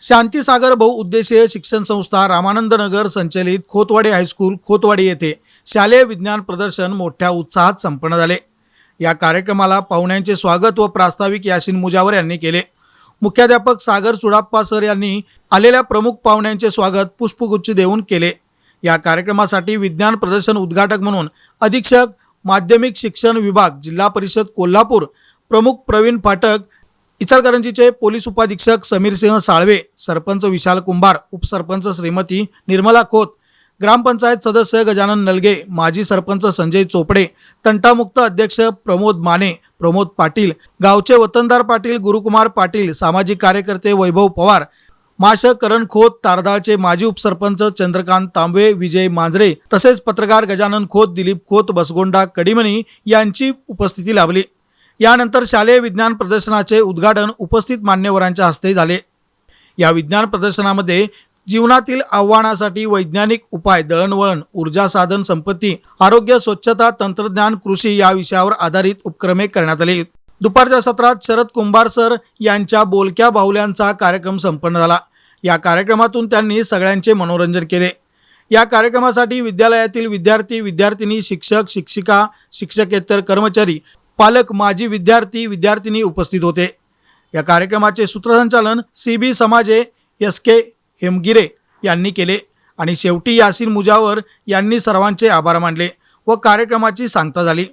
शांतीसागर बहुउद्देशीय शिक्षण संस्था रामानंद नगर संचलित खोतवाडी हायस्कूल खोतवाडी येथे शालेय विज्ञान प्रदर्शन मोठ्या उत्साहात संपन्न झाले. या कार्यक्रमाला पाहुण्यांचे स्वागत व प्रास्ताविक यासिन मुजावर यांनी केले. मुख्याध्यापक सागर चुडाप्पा सर यांनी आलेल्या प्रमुख पाहुण्यांचे स्वागत पुष्पगुच्छ देऊन केले. या कार्यक्रमासाठी विज्ञान प्रदर्शन उद्घाटक म्हणून अधीक्षक माध्यमिक शिक्षण विभाग जिल्हा परिषद कोल्हापूर प्रमुख प्रवीण फाटक इचलकरंजीचे पोलीस उपाधीक्षक समीरसिंह साळवे सरपंच विशाल कुंभार उपसरपंच श्रीमती निर्मला खोत ग्रामपंचायत सदस्य गजानन नलगे माजी सरपंच संजय चोपडे तंटामुक्त अध्यक्ष प्रमोद माने प्रमोद पाटील गावचे वतनदार पाटील गुरुकुमार पाटील सामाजिक कार्यकर्ते वैभव पवार माश करण खोत तारदाळचे माजी उपसरपंच चंद्रकांत तांबवे विजय मांजरे तसेच पत्रकार गजानन खोत दिलीप खोत बसगोंडा कडिमणी यांची उपस्थिती लाभली. यानंतर शालेय विज्ञान प्रदर्शनाचे उद्घाटन उपस्थित मान्यवरांच्या हस्ते झाले. या विज्ञान प्रदर्शनामध्ये जीवनातील आव्हानासाठी वैज्ञानिक उपाय दळणवळण ऊर्जा साधन संपत्ती आरोग्य स्वच्छता तंत्रज्ञान कृषी या विषयावर आधारित उपक्रमे करण्यात आले. दुपारच्या सत्रात शरद कुंभार सर यांच्या बोलक्या बाहुल्यांचा कार्यक्रम संपन्न झाला. या कार्यक्रमातून त्यांनी सगळ्यांचे मनोरंजन केले. या कार्यक्रमासाठी विद्यालयातील विद्यार्थी विद्यार्थिनी शिक्षक शिक्षिका शिक्षकेतर कर्मचारी पालक माजी विद्यार्थी विद्यार्थिनी उपस्थित होते. या कार्यक्रमाचे सूत्रसंचालन सी बी समाजे एस के हेमगिरे यांनी केले आणि शेवटी यासिन मुजावर यांनी सर्वांचे आभार मानले व कार्यक्रमाची सांगता झाली.